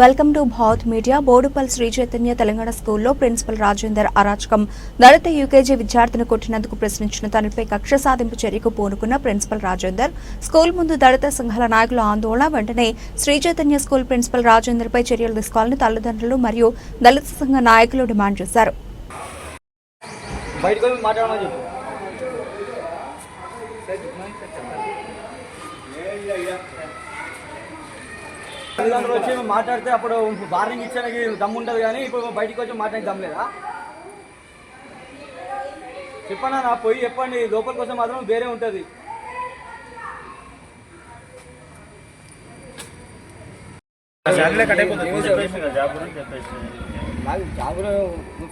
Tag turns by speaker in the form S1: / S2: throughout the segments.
S1: Welcome to Bharat media. Boduppal Sri Chaitanya Telangana స్కూల్లో principal Rajender అరాచకం. దళిత UKG విద్యార్థిని కొట్టినందుకు ప్రశ్నించిన తనపై కక్ష సాధింపు చర్యకు పూనుకున్న ప్రిన్సిపల్ రాజేందర్ స్కూల్ ముందు దళిత సంఘాల నాయకుల ఆందోళన వెంటనే శ్రీ చైతన్య స్కూల్ ప్రిన్సిపల్ రాజేందర్ పై చర్యలు తీసుకోవాలని తల్లిదండ్రులు మరియు దళిత సంఘ నాయకులు డిమాండ్ చేశారు.
S2: మాట్లాడమని చెప్పు. తల్లిదండ్రులు వచ్చి మాట్లాడితే అప్పుడు వార్నింగ్ ఇచ్చడానికి దమ్ము ఉంటుంది కానీ ఇప్పుడు బయటికి వచ్చి మాట్లాడి దమ్ లేదా? చెప్పన్నా నా పోయి చెప్పండి లోపలికి వస్తే మాత్రం వేరే ఉంటుంది. నాకు జాబులో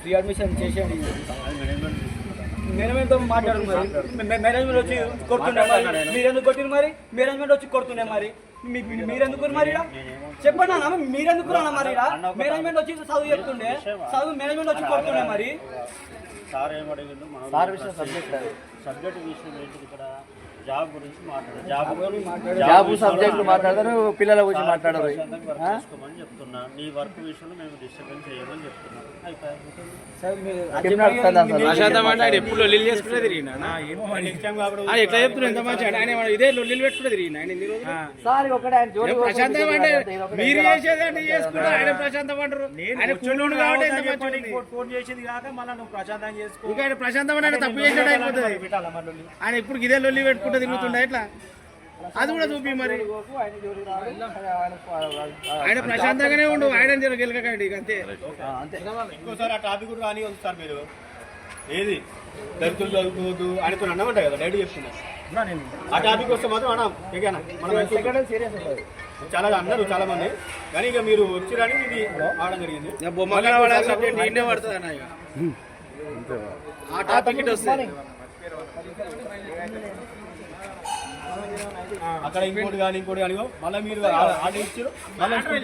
S2: ఫ్రీ అడ్మిషన్ చేసేయండి. మేనేజ్మెంట్ మాట్లాడు మరి. మేనేజ్మెంట్ వచ్చి కొడుతుండే మరి. మీరెందుకు కొట్టిరు మరి? మేనేజ్మెంట్ వచ్చి కొడుతుండే మరి. మీరెందుకు మరి? చెప్పండి అన్న మీరెందుకు రానా మరి? మేనేజ్మెంట్ వచ్చి చదువు చెప్తుండే. చదువు మేనేజ్మెంట్ వచ్చి కొడుతుండే మరి.
S3: సార్ ఏమడిగిండు మనం
S2: సార్ విషయం సబ్జెక్ట్
S3: సబ్జెక్ట్ విషయం ఏంటి ఇక్కడ? జాబ్ గురించి మాట్లాడారు. జాబ్
S2: జాబ్ సబ్జెక్ట్ మాట్లాడతారు పిల్లల గురించి మాట్లాడరు.
S3: ప్రశాంతంగా వర్క్ చేసుకోమని చెప్తున్నా. నీ వర్క్ విషయంలో మేము డిస్టర్బెన్స్ చేయమని చెప్తున్నాం. అయిపోయింది
S4: ప్రశాంతం అంటే తప్పు చేసినట్టు అయిపోతుంది. ఆయన ఇప్పుడు ఇదే లొల్లి పెట్టుకుంటే తిరుగుతుండే? ఎట్లా? అది కూడా చూపి మరి. ఆయన ప్రశాంతంగానే ఉండు ఆయన జర గెలకండి ఇక అంతే.
S3: ఇంకోసారి ఆ టాపిక్ కూడా రాని సార్ మీరు. ఏది? దళితులు చదువుకోవద్దు. ఆయనతో అన్నమాట కదా డైరెక్ట్ చెప్తున్నా. ఆ టాపిక్ వస్తే మాత్రం అన్నా ఏకైనా మనం చాలా అన్నారు చాలా మంది. కానీ ఇక మీరు వచ్చిరని ఇది ఆడడం జరిగింది.
S4: ఆ టాపిక్ ఇటు వస్తుంది
S3: అక్కడ ఇంకోటి కానీ ఇంకోటి కానీ మళ్ళీ మీరు ఆర్డర్ ఇచ్చారు. మళ్ళీ స్కూల్.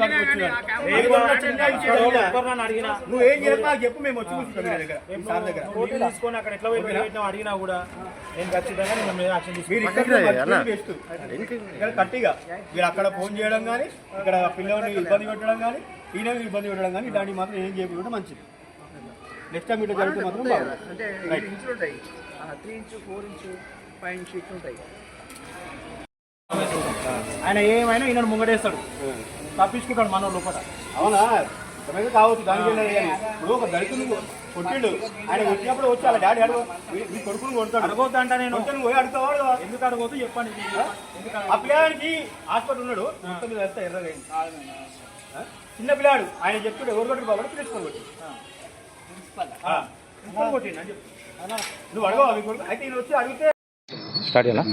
S3: నువ్వు ఏం నాకు చెప్పు మేము వచ్చి కూర్చుంటాం మీ దగ్గర. దగ్గర.
S5: తీసుకొని అక్కడ ఎట్లా పోయి పెట్టినా అడిగినా కూడా నేను ఖచ్చితంగా నేను యాక్షన్
S3: ఇక్కడ కట్టిగా. మీరు అక్కడ ఫోన్ చేయడం కానీ ఇక్కడ పిల్లల్ని ఇబ్బంది పెట్టడం కానీ ఈయన ఇబ్బంది పెట్టడం కానీ ఇలాంటివి మాత్రం ఏం చేయకుండా మంచిది. నెక్స్ట్ టైం ఇట్లా జరిగితే మాత్రం right
S2: three inch four inch five inch ఇట్లా ఉంటాయి
S5: ఆయన ఏమైనా ఈయన ముంగడేస్తాడు. తప్పించుకుంటాడు మన లోపల.
S3: అవునా? సమయంగా కావచ్చు దానికి ఇప్పుడు ఒక దళితులు కొట్టిండు. ఆయన వచ్చినప్పుడు వచ్చి వాళ్ళ డాడీ అడుగు. మీ- కొడుకుని కొడతాడు.
S5: అడగొద్దు అంట నేను.
S3: నువ్వు పోయి అడుగుతావాడు.
S5: ఎందుకు అడగొద్దు? చెప్పండి ఎందుకు
S3: ఆ పిల్లాడికి హాస్పిటల్ ఉన్నాడు. మొత్తం మీద వెళ్తా ఎర్రగా? చిన్న పిల్లాడు. ఆయన చెప్తుండే ఎవరు కొట్టి బాబు? ప్రిన్సిపల్ కొట్టి కొట్టిండు అని చెప్పు. నువ్వు అడగవా మీ కొడుకు అయితే ఈయన వచ్చి అడిగితే
S6: స్టార్ట్ చేయాలా?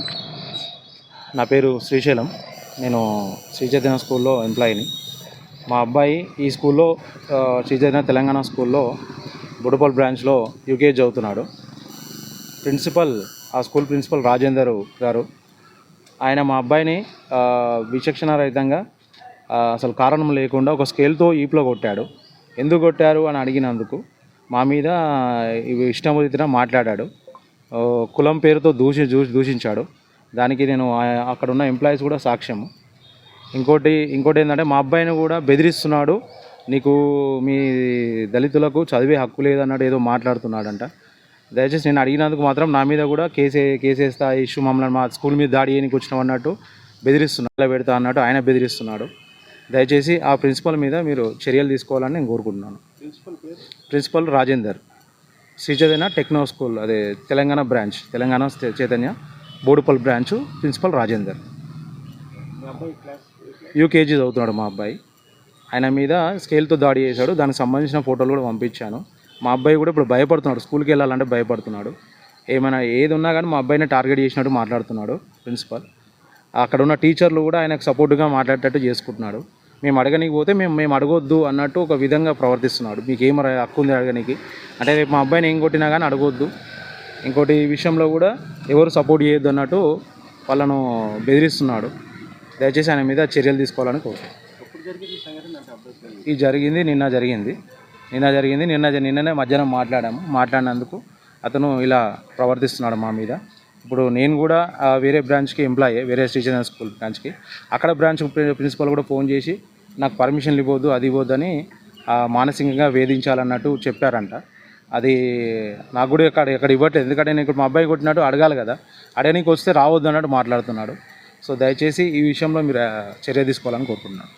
S6: నా పేరు శ్రీశైలం. నేను శ్రీ చైతన్య స్కూల్లో ఎంప్లాయీని. మా అబ్బాయి ఈ స్కూల్లో ఆ, శ్రీ చైతన్య తెలంగాణ స్కూల్లో బుడపల్ బ్రాంచ్లో యూకేజీ చదువుతున్నాడు. ప్రిన్సిపల్ ఆ స్కూల్ ప్రిన్సిపల్ రాజేందర్ గారు. ఆయన మా అబ్బాయిని విచక్షణారహితంగా విచక్షణ రహితంగా అసలు కారణం లేకుండా ఒక స్కేల్తో ఈప్లో కొట్టాడు. ఎందుకు కొట్టారు అని అడిగినందుకు మా మీద ఇవి ఇష్టం మాట్లాడాడు. కులం పేరుతో దూషి దూషించాడు. దానికి నేను అక్కడ ఉన్న ఎంప్లాయీస్ కూడా సాక్ష్యము. ఇంకోటి ఇంకోటి ఏంటంటే మా అబ్బాయిని కూడా బెదిరిస్తున్నాడు. నీకు మీ దళితులకు చదివే హక్కు లేదన్నట్టు ఏదో మాట్లాడుతున్నాడంట. దయచేసి నేను అడిగినందుకు మాత్రం నా మీద కూడా కేసే కేసేస్తా ఇష్యూ మమ్మల్ని మా స్కూల్ మీద దాడి చేయడానికి వచ్చినాం అన్నట్టు బెదిరిస్తున్నాడు. పెడతా అన్నట్టు ఆయన బెదిరిస్తున్నాడు. దయచేసి ఆ ప్రిన్సిపల్ మీద మీరు చర్యలు తీసుకోవాలని నేను కోరుకుంటున్నాను. Principal Rajender. Sri Chaitanya techno school అదే Telangana branch Telangana Chaitanya. Boduppal branch principal Rajender. UKG చదువుతున్నాడు మా అబ్బాయి. ఆయన మీద స్కేల్తో దాడి చేశాడు. దానికి సంబంధించిన ఫోటోలు కూడా పంపించాను. మా అబ్బాయి కూడా ఇప్పుడు భయపడుతున్నాడు. స్కూల్కి వెళ్ళాలంటే భయపడుతున్నాడు. ఏమైనా ఏది ఉన్నా కానీ మా అబ్బాయిని టార్గెట్ చేసినట్టు మాట్లాడుతున్నాడు ప్రిన్సిపల్. అక్కడ ఉన్న టీచర్లు కూడా ఆయనకు సపోర్ట్గా మాట్లాడేటట్టు చేసుకుంటున్నాడు. మేము అడగనికి పోతే మేము మేము అడగొద్దు అన్నట్టు ఒక విధంగా ప్రవర్తిస్తున్నాడు. మీకు ఏం హక్కు ఉంది అడగనికి? అంటే రేపు మా అబ్బాయిని ఏం కొట్టినా కానీ అడగొద్దు. ఇంకోటి విషయంలో కూడా ఎవరు సపోర్ట్ చేయొద్దు అన్నట్టు వాళ్ళను బెదిరిస్తున్నాడు. దయచేసి ఆయన మీద చర్యలు తీసుకోవాలని కోరుతున్నాను ఇది జరిగింది నిన్న జరిగింది. నిన్న జరిగింది నిన్న నిన్ననే మధ్యాహ్నం మాట్లాడాము. మాట్లాడినందుకు అతను ఇలా ప్రవర్తిస్తున్నాడు మా మీద. ఇప్పుడు నేను కూడా వేరే బ్రాంచ్కి ఎంప్లాయీ వేరే శ్రీచంద్ర స్కూల్ బ్రాంచ్కి. అక్కడ బ్రాంచ్ ప్రిన్సిపల్ కూడా ఫోన్ చేసి నాకు పర్మిషన్లు ఇవ్వద్దు అది ఇవ్వద్దు అని మానసికంగా వేధించాలన్నట్టు చెప్పారంట. అది నాకు కూడా ఇక్కడ ఇక్కడ ఇవ్వట్లేదు. ఎందుకంటే నేను ఇక్కడ మా అబ్బాయి కొట్టినట్టు అడగాలి కదా. అడగడానికి వస్తే రావద్దు అన్నట్టు మాట్లాడుతున్నాడు. సో దయచేసి ఈ విషయంలో మీరు చర్య తీసుకోవాలని కోరుకుంటున్నాను.